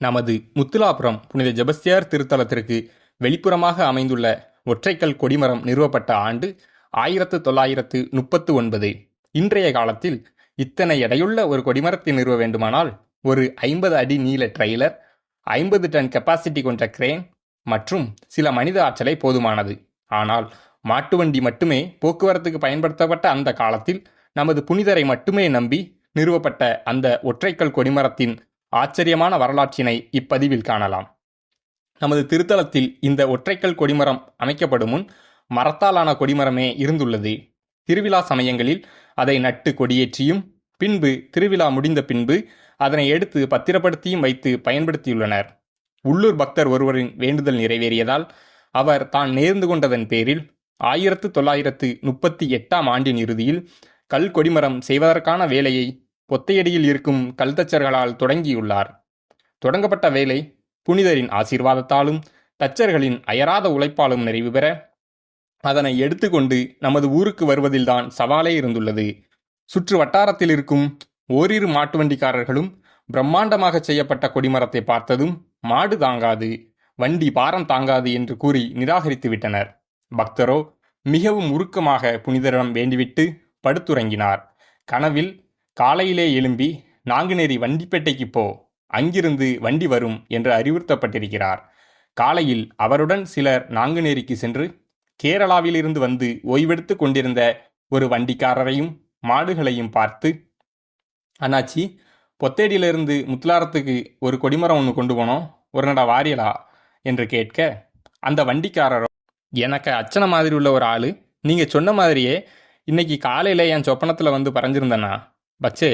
நமது முத்துலாபுரம் புனித ஜெபஸ்தியார் திருத்தலத்திற்கு வெளிப்புறமாக அமைந்துள்ள ஒற்றைக்கல் கொடிமரம் நிறுவப்பட்ட ஆண்டு ஆயிரத்து தொள்ளாயிரத்து முப்பத்து ஒன்பது. இன்றைய காலத்தில் இத்தனை எடையுள்ள ஒரு கொடிமரத்தை நிறுவ வேண்டுமானால் ஒரு ஐம்பது அடி நீள ட்ரெய்லர் ஐம்பது டன் கெப்பாசிட்டி கொண்ட கிரேன் மற்றும் சில மனித ஆற்றலை போதுமானது. ஆனால் மாட்டு வண்டி மட்டுமே போக்குவரத்துக்கு பயன்படுத்தப்பட்ட அந்த காலத்தில் நமது புனிதரை மட்டுமே நம்பி நிறுவப்பட்ட அந்த ஒற்றைக்கல் கொடிமரத்தின் ஆச்சரியமான வரலாற்றினை இப்பதிவில் காணலாம். நமது திருத்தலத்தில் இந்த ஒற்றைக்கல் கொடிமரம் அமைக்கப்படும் முன் மரத்தாலான கொடிமரமே இருந்துள்ளது. திருவிழா சமயங்களில் அதை நட்டு கொடியேற்றியும் பின்பு திருவிழா முடிந்த பின்பு அதனை எடுத்து பத்திரப்படுத்தியும் வைத்து பயன்படுத்தியுள்ளனர். உள்ளூர் பக்தர் ஒருவரின் வேண்டுதல் நிறைவேறியதால் அவர் தான் நேர்ந்து கொண்டதன் பேரில் ஆயிரத்து தொள்ளாயிரத்து முப்பத்தி எட்டாம் ஆண்டின் இறுதியில் கல் கொடிமரம் செய்வதற்கான வேலையை பொத்தையடியில் இருக்கும் கல்தச்சர்களால் தொடங்கியுள்ளார். தொடங்கப்பட்ட வேலை புனிதரின் ஆசீர்வாதத்தாலும் தச்சர்களின் அயராத உழைப்பாலும் நிறைவு பெற அதனை எடுத்துக்கொண்டு நமது ஊருக்கு வருவதில்தான் சவாலே இருந்துள்ளது. சுற்று வட்டாரத்தில் இருக்கும் ஓரிரு மாட்டு வண்டிக்காரர்களும் பிரம்மாண்டமாக செய்யப்பட்ட கொடிமரத்தை பார்த்ததும் மாடு தாங்காது வண்டி பாரம் தாங்காது என்று கூறி நிராகரித்து விட்டனர். பக்தரோ மிகவும் உருக்கமாக புனிதரிடம் வேண்டிவிட்டு படுத்துறங்கினார். கனவில் காலையிலே எழும்பி நாங்குநேரி வண்டிப்பேட்டைக்கு போ அங்கிருந்து வண்டி வரும் என்று அறிவுறுத்தப்பட்டிருக்கிறார். காலையில் அவருடன் சிலர் நாங்குநேரிக்கு சென்று கேரளாவிலிருந்து வந்து ஓய்வெடுத்து கொண்டிருந்த ஒரு வண்டிக்காரரையும் மாடுகளையும் பார்த்து அண்ணாச்சி பொத்தேடியிலிருந்து முத்துலாரத்துக்கு ஒரு கொடிமரம் ஒன்று கொண்டு போனோம். ஒரு நட வாரியலா? என்று கேட்க அந்த வண்டிக்காரரோ எனக்கு அச்சனை மாதிரி உள்ள ஒரு ஆள். நீங்கள் சொன்ன மாதிரியே இன்னைக்கு காலையில் என் சொப்பனத்தில் வந்து பறஞ்சிருந்தேண்ணா பச்சே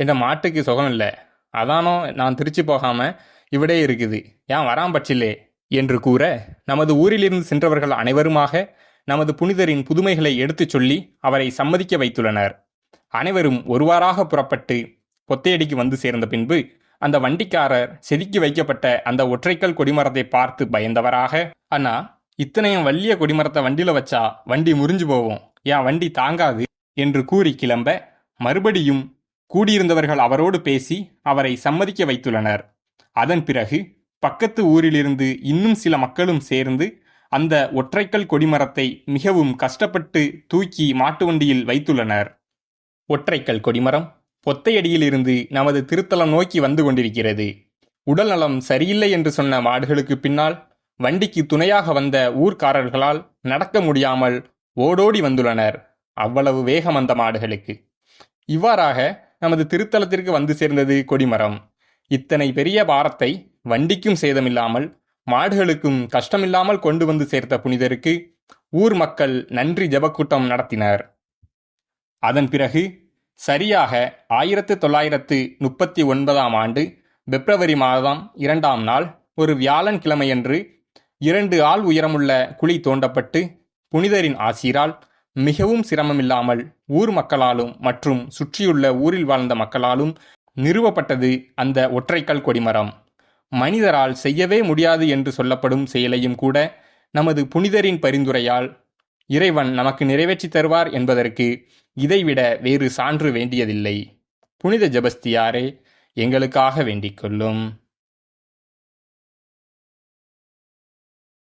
என் மாட்டுக்கு சுகம் இல்லை. அதானோ நான் திருச்சி போகாமல் இவிடே இருக்குது. ஏன் வரான் பச்சிலே என்று கூற நமது ஊரிலிருந்து சென்றவர்கள் அனைவருமாக நமது புனிதரின் புதுமைகளை எடுத்துச் சொல்லி அவரை சம்மதிக்க வைத்துள்ளனர். அனைவரும் ஒருவாறாக புறப்பட்டு பொத்தையடிக்கு வந்து சேர்ந்த பின்பு அந்த வண்டிக்காரர் செதுக்கி வைக்கப்பட்ட அந்த ஒற்றைக்கல் கொடிமரத்தை பார்த்து பயந்தவராக அண்ணா இத்தனையும் வள்ளிய கொடிமரத்தை வண்டியில் வச்சா வண்டி முறிஞ்சு போவோம் என் வண்டி தாங்காது என்று கூறி கிளம்ப மறுபடியும் கூடியிருந்தவர்கள் அவரோடு பேசி அவரை சம்மதிக்க வைத்துள்ளனர். அதன் பிறகு பக்கத்து ஊரிலிருந்து இன்னும் சில மக்களும் சேர்ந்து அந்த ஒற்றைக்கல் கொடிமரத்தை மிகவும் கஷ்டப்பட்டு தூக்கி மாட்டு வண்டியில் வைத்துள்ளனர். ஒற்றைக்கல் கொடிமரம் பொத்தையடியிலிருந்து நமது திருத்தலம் நோக்கி வந்து கொண்டிருக்கிறது. உடல் நலம் சரியில்லை என்று சொன்ன மாடுகளுக்கு பின்னால் வண்டிக்கு துணையாக வந்த ஊர்க்காரர்களால் நடக்க முடியாமல் ஓடோடி வந்துள்ளனர். அவ்வளவு வேகம் அந்த மாடுகளுக்கு. இவ்வாறாக நமது திருத்தலத்திற்கு வந்து சேர்ந்தது கொடிமரம். இத்தனை பெரிய பாரத்தை வண்டிக்கும் சேதமில்லாமல் மாடுகளுக்கும் கஷ்டமில்லாமல் கொண்டு வந்து சேர்த்த புனிதருக்கு ஊர் மக்கள் நன்றி ஜெபக்கூட்டம் நடத்தினர். அதன் பிறகு சரியாக ஆயிரத்து தொள்ளாயிரத்து முப்பத்தி ஒன்பதாம் ஆண்டு பிப்ரவரி மாதம் இரண்டாம் நாள் ஒரு வியாழன் கிழமையன்று இரண்டு ஆள் உயரமுள்ள குழி தோண்டப்பட்டு புனிதரின் ஆசீரால் மிகவும் சிரமமில்லாமல் ஊர் மக்களாலும் மற்றும் சுற்றியுள்ள ஊரில் வாழ்ந்த மக்களாலும் நிறுவப்பட்டது அந்த ஒற்றைக்கல் கொடிமரம். மனிதரால் செய்யவே முடியாது என்று சொல்லப்படும் செயலையும் கூட நமது புனிதரின் பரிந்துரையால் இறைவன் நமக்கு நிறைவேற்றி தருவார் என்பதற்கு இதைவிட வேறு சான்று வேண்டியதில்லை. புனித ஜபஸ்தியாரே எங்களுக்காக வேண்டிக் கொள்ளும்.